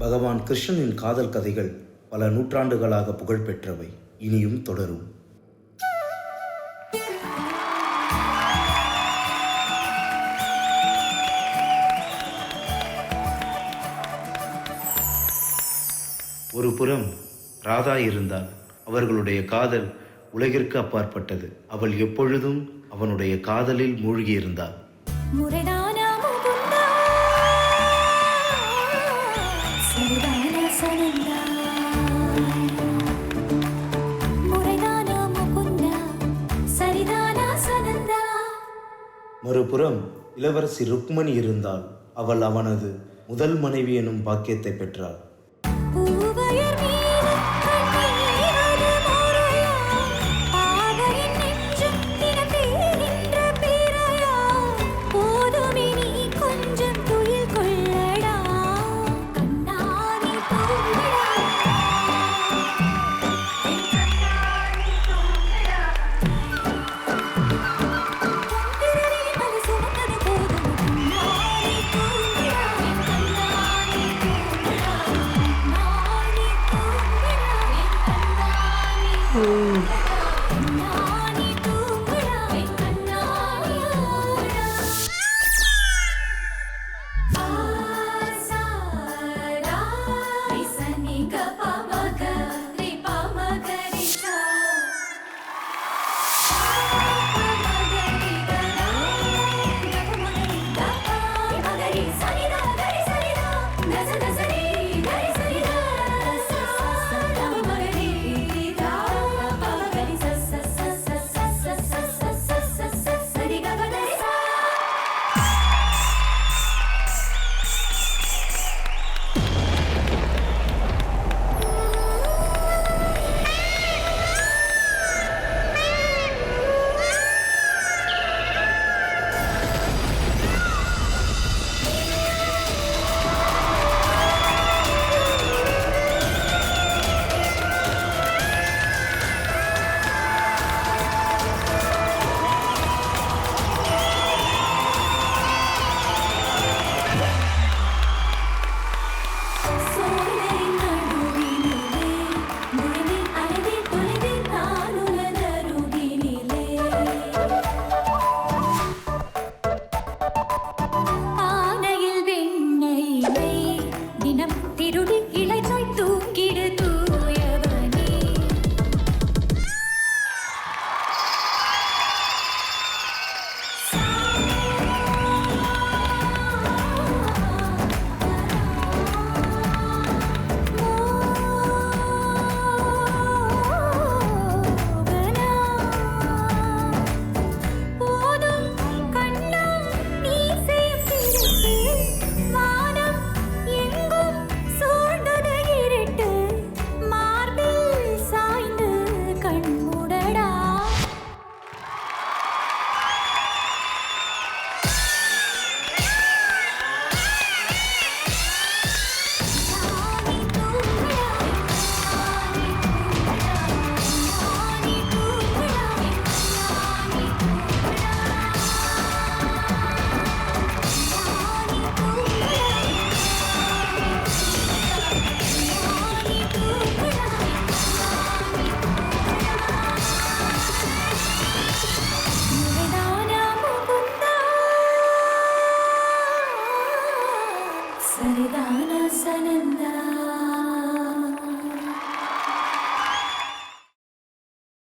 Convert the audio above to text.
பகவான் கிருஷ்ணனின் காதல் கதைகள் பல நூற்றாண்டுகளாக புகழ்பெற்றவை. இனியும் தொடரும். ஒரு புறம் ராதா இருந்தால் அவர்களுடைய காதல் உலகிற்கு அப்பாற்பட்டது. அவள் எப்பொழுதும் அவனுடைய காதலில் மூழ்கியிருந்தாள். முரடா மறுபுறம் இளவரசி ருக்மணி இருந்தால் அவள் அவனது முதல் மனைவி எனும் பாக்கியத்தை பெற்றாள். Hmm. சரிதான சனந்தா.